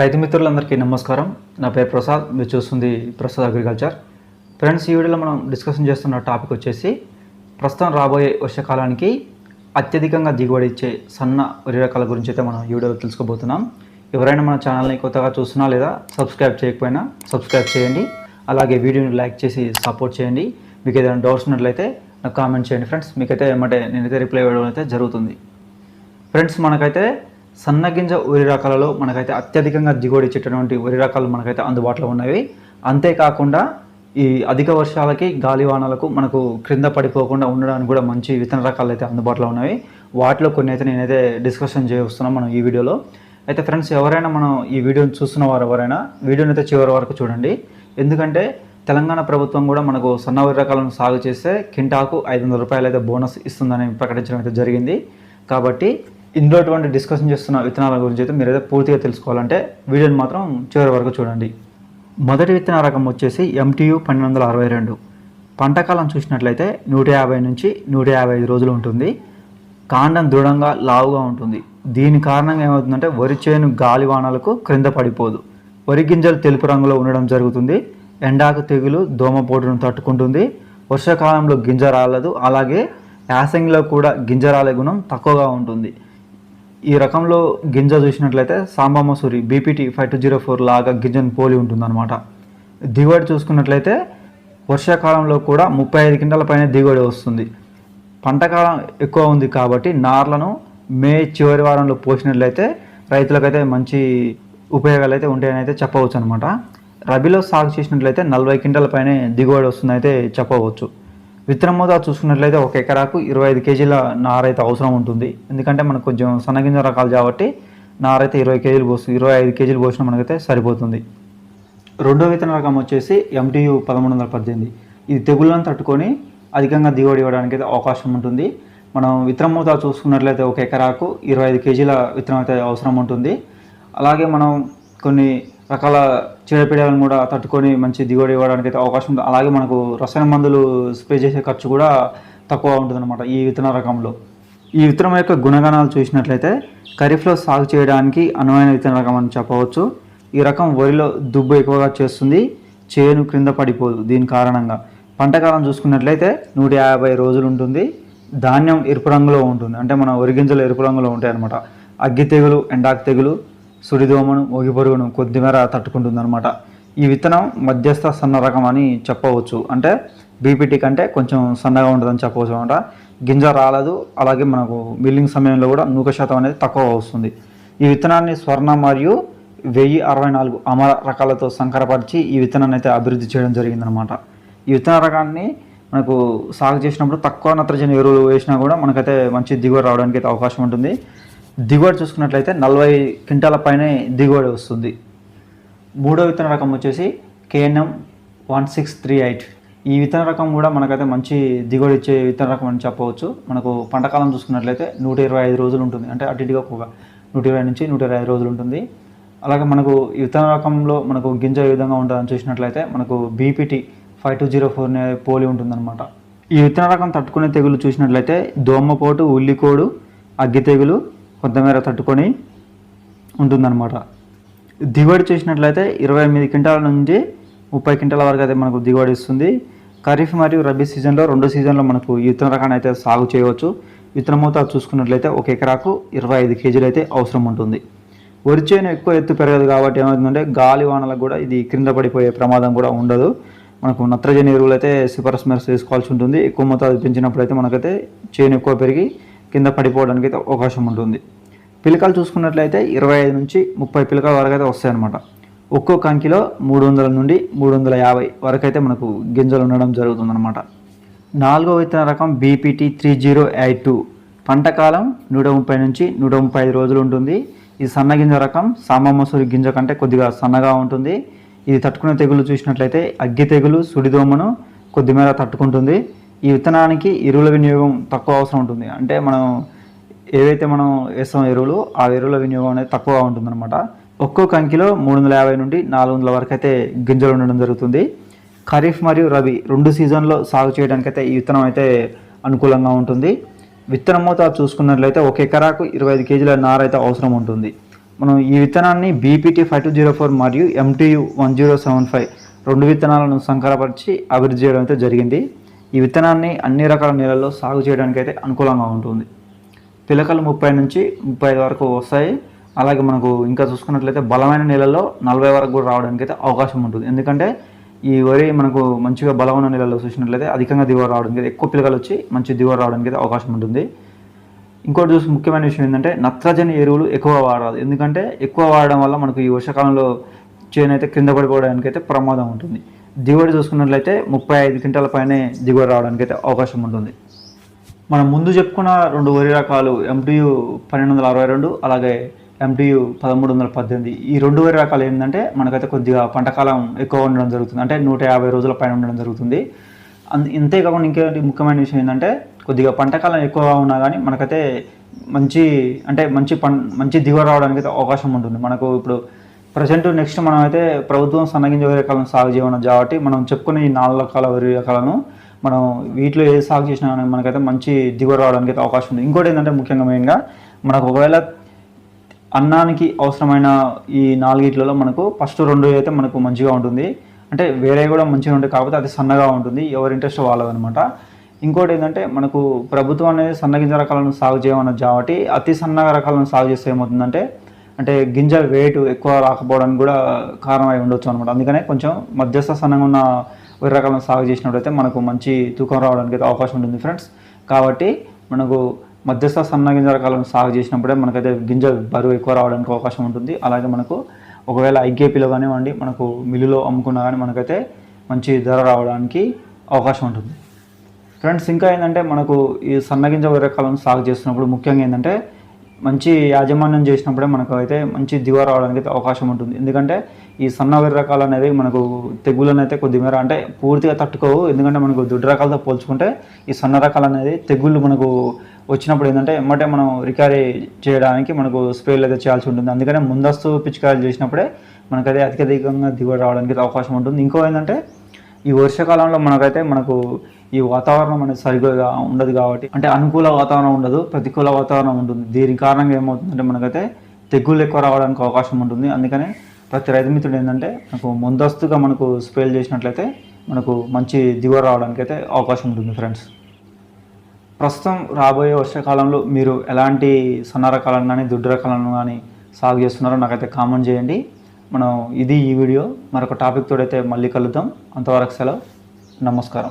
రైతు మిత్రులందరికీ నమస్కారం. నా పేరు ప్రసాద్. మీరు చూస్తుంది ప్రసాద్ అగ్రికల్చర్. ఫ్రెండ్స్ ఈ వీడియోలో మనం డిస్కషన్ చేస్తున్న టాపిక్ వచ్చేసి ప్రస్తుతం రాబోయే వర్షాకాలానికి అత్యధికంగా దిగుబడి ఇచ్చే సన్న వరి రకాల గురించి అయితే మనం ఈ వీడియోలో తెలుసుకోబోతున్నాం. ఎవరైనా మన ఛానల్ని కొత్తగా చూస్తున్నా లేదా సబ్స్క్రైబ్ చేయకపోయినా సబ్స్క్రైబ్ చేయండి. అలాగే వీడియోని లైక్ చేసి సపోర్ట్ చేయండి. మీకు ఏదైనా డౌట్స్ ఉన్నట్లయితే నాకు కామెంట్ చేయండి ఫ్రెండ్స్. మీకైతే ఏమంటే నేనైతే రిప్లై ఇవ్వడం అయితే జరుగుతుంది. ఫ్రెండ్స్ మనకైతే సన్నగింజ వరి రకాలలో మనకైతే అత్యధికంగా దిగుబడి ఇచ్చేటటువంటి వరి రకాలు మనకైతే అందుబాటులో ఉన్నవి. అంతేకాకుండా ఈ అధిక వర్షాలకి గాలివానలకు మనకు క్రింద పడిపోకుండా ఉండడానికి కూడా మంచి విత్తన రకాలు అయితే అందుబాటులో ఉన్నవి. వాటిలో కొన్ని అయితే నేనైతే డిస్కషన్ చేస్తున్నాను మనం ఈ వీడియోలో. అయితే ఫ్రెండ్స్ ఎవరైనా మనం ఈ వీడియోని చూస్తున్న వారు ఎవరైనా వీడియోని అయితే చివరి వరకు చూడండి. ఎందుకంటే తెలంగాణ ప్రభుత్వం కూడా మనకు సన్న వరి రకాలను సాగు చేస్తే కింటాకు ఐదు వందల రూపాయలు అయితే బోనస్ ఇస్తుందని ప్రకటించడం అయితే జరిగింది. కాబట్టి ఇందులో ఎటువంటి డిస్కషన్ చేస్తున్న విత్తనాల గురించి అయితే మీరైతే పూర్తిగా తెలుసుకోవాలంటే వీడియోని మాత్రం చివరి వరకు చూడండి. మొదటి విత్తన రకం వచ్చేసి ఎంటీయు పన్నెండు వందల అరవై రెండు. పంటకాలం చూసినట్లయితే నూట యాభై నుంచి నూట యాభై ఐదు రోజులు ఉంటుంది. కాండం దృఢంగా లావుగా ఉంటుంది. దీని కారణంగా ఏమవుతుందంటే వరి చేను గాలి వానలకు క్రింద పడిపోదు. వరి గింజలు తెలుపు రంగులో ఉండడం జరుగుతుంది. ఎండాకు తెగులు దోమపోటును తట్టుకుంటుంది. వర్షాకాలంలో గింజ రాలదు. అలాగే యాసంగిలో కూడా గింజ రాలే గుణం తక్కువగా ఉంటుంది. ఈ రకంలో గింజ చూసినట్లయితే Samba Masuri BPT five two zero four లాగా గింజను పోలి ఉంటుందన్నమాట. దిగుబడి చూసుకున్నట్లయితే వర్షాకాలంలో కూడా ముప్పై ఐదు క్వింటాల పైన దిగుబడి వస్తుంది. పంటకాలం ఎక్కువ ఉంది కాబట్టి నార్లను మే చివరి వారంలో పోసినట్లయితే రైతులకైతే మంచి ఉపయోగాలు అయితే ఉంటాయని అయితే చెప్పవచ్చు అనమాట రబీలో సాగు చేసినట్లయితే నలభై క్వింటాల పైనే దిగుబడి వస్తుందైతే చెప్పవచ్చు. విత్తనం మోతాదు చూసుకున్నట్లయితే ఒక ఎకరాకు ఇరవై ఐదు కేజీల నార అయితే అవసరం ఉంటుంది. ఎందుకంటే మనకు కొంచెం సన్నగింజ రకాలు కాబట్టి నార అయితే ఇరవై కేజీలు పోస్తుంది ఇరవై ఐదు కేజీలు పోసినా మనకైతే సరిపోతుంది. రెండో విత్తన రకం వచ్చేసి ఎంటీయు పదమూడు వందల పద్దెనిమిది. ఇది తెగుళ్ళను తట్టుకొని అధికంగా దిగుబడి ఇవ్వడానికి అయితే అవకాశం ఉంటుంది. మనం విత్తనం చూసుకున్నట్లయితే ఒక ఎకరాకు ఇరవై ఐదు కేజీల విత్తనం అయితే అవసరం ఉంటుంది. అలాగే మనం కొన్ని రకాల చీడపీడలను కూడా తట్టుకొని మంచి దిగుబడి ఇవ్వడానికి అయితే అవకాశం ఉంది అలాగే మనకు రసాయన మందులు స్ప్రే చేసే ఖర్చు కూడా తక్కువ ఉంటుందన్నమాట ఈ విత్తన రకంలో. ఈ విత్తనం యొక్క గుణగణాలు చూసినట్లయితే ఖరీఫ్లో సాగు చేయడానికి అనువైన విత్తన రకం అని చెప్పవచ్చు. ఈ రకం వరిలో దుబ్బు ఎక్కువగా చేస్తుంది. చేను క్రింద పడిపోదు దీని కారణంగా. పంటకాలం చూసుకున్నట్లయితే నూట యాభై రోజులు ఉంటుంది. ధాన్యం ఎరుపు రంగులో ఉంటుంది. అంటే మన వరి గింజలు ఎరుపు రంగులో ఉంటాయి అన్నమాట అగ్గి తెగులు ఎండాకు తెగులు సుడిదోమను మొగిపొరుగును కొద్దిమేర తట్టుకుంటుందనమాట ఈ విత్తనం మధ్యస్థ సన్న రకం అని చెప్పవచ్చు. అంటే బీపీటీ కంటే కొంచెం సన్నగా ఉంటుందని చెప్పవచ్చు అనమాట. గింజ రాలదు అలాగే మనకు మిల్లింగ్ సమయంలో కూడా నూక శాతం అనేది తక్కువ వస్తుంది. ఈ విత్తనాన్ని స్వర్ణ మరియు వెయ్యి అరవై నాలుగు అమర రకాలతో సంకరపరిచి ఈ విత్తనాన్ని అయితే అభివృద్ధి చేయడం జరిగిందనమాట ఈ విత్తన రకాన్ని మనకు సాగు చేసినప్పుడు తక్కువ నత్రజని ఎరువులు వేసినా కూడా మనకైతే మంచి దిగుబడి రావడానికి అయితే అవకాశం ఉంటుంది. దిగుబడి చూసుకున్నట్లయితే నలభై క్వింటాల పైనే దిగుబడి వస్తుంది. మూడో విత్తన రకం వచ్చేసి KNM one six three eight ఈ విత్తన రకం కూడా మనకైతే మంచి దిగుబడి ఇచ్చే విత్తన రకం అని చెప్పవచ్చు. మనకు పంటకాలం చూసుకున్నట్లయితే నూట ఇరవై ఐదు రోజులు ఉంటుంది. అంటే అటు ఇటుగా ఒక నూట ఇరవై నుంచి నూట ఇరవై ఐదు రోజులు ఉంటుంది. అలాగే మనకు ఈ విత్తన రకంలో మనకు గింజ ఏ విధంగా ఉంటుందని చూసినట్లయితే మనకు BPT five two zero four పోలి ఉంటుందన్నమాట. ఈ విత్తన రకం తట్టుకునే తెగులు చూసినట్లయితే దోమపోటు ఉల్లికోడు అగ్గి తెగులు కొంతమేర తట్టుకొని ఉంటుందన్నమాట. దిగుబడి చేసినట్లయితే ఇరవై ఎనిమిది క్వింటాల నుంచి ముప్పై క్వింటాల వరకు అయితే మనకు దిగుబడి ఇస్తుంది ఖరీఫ్ మరియు రబీ సీజన్లో రెండు సీజన్లో మనకు విత్తన రకాన్ని అయితే సాగు చేయవచ్చు. విత్తన మోతాదు చూసుకున్నట్లయితే ఒక ఎకరాకు ఇరవై ఐదు కేజీలు అయితే అవసరం ఉంటుంది. వరి చేను ఎక్కువ ఎత్తు పెరగదు కాబట్టి ఏమవుతుందంటే గాలి వానలకు కూడా ఇది క్రింద పడిపోయే ప్రమాదం కూడా ఉండదు. మనకు నత్రజని ఎరువులు అయితే సిఫారసు మేరకు వేసుకోవాల్సి ఉంటుంది. ఎక్కువ మోతాదు పెంచినప్పుడు అయితే మనకైతే చేను ఎక్కువ పెరిగి కింద పడిపోవడానికి అయితే అవకాశం ఉంటుంది. పిలకలు చూసుకున్నట్లయితే ఇరవై ఐదు నుంచి ముప్పై పిలకల వరకు అయితే వస్తాయన్నమాట. ఒక్కో కంకిలో మూడు వందల నుండి మూడు వందల యాభై వరకు అయితే మనకు గింజలు ఉండడం జరుగుతుందన్నమాట. నాలుగో విత్తన రకం BPT three zero eight two. పంట కాలం నూట ముప్పై నుంచి నూట ముప్పై ఐదు రోజులు ఉంటుంది. ఇది సన్న గింజ రకం సాంబ మసూరి గింజ కంటే కొద్దిగా సన్నగా ఉంటుంది. ఇది తట్టుకునే తెగులు చూసినట్లయితే అగ్గి తెగులు సుడిదోమను కొద్దిమేర తట్టుకుంటుంది. ఈ విత్తనానికి ఎరువుల వినియోగం తక్కువ అవసరం ఉంటుంది. అంటే మనం ఏవైతే మనం వేస్తాం ఎరువులు ఆ ఎరువుల వినియోగం అనేది తక్కువగా ఉంటుందన్నమాట. ఒక్కో కంకిలో మూడు వందల యాభై నుండి నాలుగు వందల వరకు అయితే గింజలు ఉండడం జరుగుతుంది. ఖరీఫ్ మరియు రబీ రెండు సీజన్లో సాగు చేయడానికైతే ఈ విత్తనం అయితే అనుకూలంగా ఉంటుంది. విత్తనం మోతాదు చూసుకున్నట్లయితే ఒక ఎకరాకు ఇరవై ఐదు కేజీల నార అయితే అవసరం ఉంటుంది. మనం ఈ విత్తనాన్ని BPT five two zero four మరియు MTU one zero seven five రెండు విత్తనాలను సంకరపరిచి అభివృద్ధి చేయడం అయితే జరిగింది. ఈ విత్తనాన్ని అన్ని రకాల నేలల్లో సాగు చేయడానికి అయితే అనుకూలంగా ఉంటుంది. పిలకలు ముప్పై నుంచి ముప్పై ఐదు వరకు వస్తాయి. అలాగే మనకు ఇంకా చూసుకున్నట్లయితే బలమైన నేలల్లో నలభై వరకు కూడా రావడానికి అయితే అవకాశం ఉంటుంది. ఎందుకంటే ఈ వరి మనకు మంచిగా బలమైన నీళ్ళలో చూసినట్లయితే అధికంగా దిగువ రావడానికి అయితే ఎక్కువ పిలకలు వచ్చి మంచి దిగుబడి రావడానికి అయితే అవకాశం ఉంటుంది. ఇంకోటి చూసి ముఖ్యమైన విషయం ఏంటంటే నత్రజని ఎరువులు ఎక్కువ వాడాలి. ఎందుకంటే ఎక్కువ వాడడం వల్ల మనకు ఈ వర్షాకాలంలో చేను అయితే కింద పడిపోవడానికి అయితే ప్రమాదం ఉంటుంది. దిగుబడి చూసుకున్నట్లయితే ముప్పై ఐదు క్వింటాల పైనే దిగుబడి రావడానికి అయితే అవకాశం ఉంటుంది. మనం ముందు చెప్పుకున్న రెండు వరి రకాలు ఎంటీయు పన్నెండు వందల అరవై రెండు అలాగే ఎంటీయు పదమూడు వందల పద్దెనిమిది. ఈ రెండు వరి రకాలు ఏంటంటే మనకైతే కొద్దిగా పంటకాలం ఎక్కువ ఉండడం జరుగుతుంది. అంటే నూట యాభై రోజుల పైన ఉండడం జరుగుతుంది. అంత ఇంతే కాకుండా ఇంకేంటి ముఖ్యమైన విషయం ఏంటంటే కొద్దిగా పంటకాలం ఎక్కువగా ఉన్నా కానీ మనకైతే మంచి అంటే మంచి పం మంచి దిగుబడి రావడానికి అయితే అవకాశం ఉంటుంది. మనకు ఇప్పుడు ప్రజెంట్ నెక్స్ట్ మనం అయితే ప్రభుత్వం సన్నగింజ వరి రకాలను సాగు చేయమన్నది కాబట్టి మనం చెప్పుకునే ఈ నాలుగు రకాల వరి రకాలను మనం వీటిలో ఏది సాగు చేసినా కానీ మనకైతే మంచి దిగువ రావడానికి అయితే అవకాశం ఉంది. ఇంకోటి ఏంటంటే ముఖ్యంగా మెయిన్గా మనకు ఒకవేళ అన్నానికి అవసరమైన ఈ నాలుగిట్లలో మనకు ఫస్ట్ రెండు అయితే మనకు మంచిగా ఉంటుంది. అంటే వేరే కూడా మంచిగా ఉంటాయి. కాకపోతే అది సన్నగా ఉంటుంది. ఎవరి ఇంట్రెస్ట్ వాళ్ళదనమాట. ఇంకోటి ఏంటంటే మనకు ప్రభుత్వం అనేది సన్నగింజ రకాలను సాగు చేయమన్నది కాబట్టి అతి సన్నగా రకాలను సాగు చేస్తే ఏమవుతుందంటే అంటే గింజ వెయిట్ ఎక్కువ రాకపోవడానికి కూడా కారణమై ఉండొచ్చు అనమాట అందుకనే కొంచెం మధ్యస్థ సన్నంగా ఉన్న వరి రకాలను సాగు చేసినప్పుడైతే మనకు మంచి తూకం రావడానికి అయితే అవకాశం ఉంటుంది ఫ్రెండ్స్. కాబట్టి మనకు మధ్యస్థ సన్న గింజ రకాలను సాగు చేసినప్పుడే మనకైతే గింజ బరువు ఎక్కువ రావడానికి అవకాశం ఉంటుంది. అలాగే మనకు ఒకవేళ ఐకేపీలో కానివ్వండి మనకు మిల్లులో అమ్ముకున్నా కానీ మనకైతే మంచి ధర రావడానికి అవకాశం ఉంటుంది. ఫ్రెండ్స్ ఇంకా ఏంటంటే మనకు ఈ సన్నగింజ వరి రకాలను సాగు చేస్తున్నప్పుడు ముఖ్యంగా ఏంటంటే మంచి యాజమాన్యం చేసినప్పుడే మనకు అయితే మంచి దిగువ రావడానికి అయితే అవకాశం ఉంటుంది. ఎందుకంటే ఈ సన్న వరి రకాలు అనేవి మనకు తెగులను అయితే కొద్దిమేర అంటే పూర్తిగా తట్టుకోవు. ఎందుకంటే మనకు దుడ్డు రకాలతో పోల్చుకుంటే ఈ సన్న రకాలు అనేది తెగుళ్ళు మనకు వచ్చినప్పుడు ఏంటంటే ఎమ్మటే మనం రికవరీ చేయడానికి మనకు స్ప్రేలు అయితే చేయాల్సి ఉంటుంది. అందుకనే ముందస్తు పిచికారీలు చేసినప్పుడే మనకైతే అత్యధికంగా దిగుబడి రావడానికి అవకాశం ఉంటుంది. ఇంకో ఏంటంటే ఈ వర్షాకాలంలో మనకైతే మనకు ఈ వాతావరణం అనేది సరిగ్గా ఉండదు కాబట్టి అంటే అనుకూల వాతావరణం ఉండదు ప్రతికూల వాతావరణం ఉంటుంది. దీని కారణంగా ఏమవుతుందంటే మనకైతే తెగుళ్ళు ఎక్కువ రావడానికి అవకాశం ఉంటుంది. అందుకనే ప్రతి రైతు మిత్రుడు ఏంటంటే మనకు ముందస్తుగా మనకు స్ప్రేలు చేసినట్లయితే మనకు మంచి దిగువ రావడానికి అయితే అవకాశం ఉంటుంది ఫ్రెండ్స్. ప్రస్తుతం రాబోయే వర్షాకాలంలో మీరు ఎలాంటి సన్న రకాలను కానీ దుడ్డు రకాలను కానీ సాగు చేస్తున్నారో నాకైతే కామెంట్ చేయండి. మనం ఇది ఈ వీడియో. మరొక టాపిక్ తోడైతే మళ్ళీ కలుద్దాం. అంతవరకు సెలవు. నమస్కారం.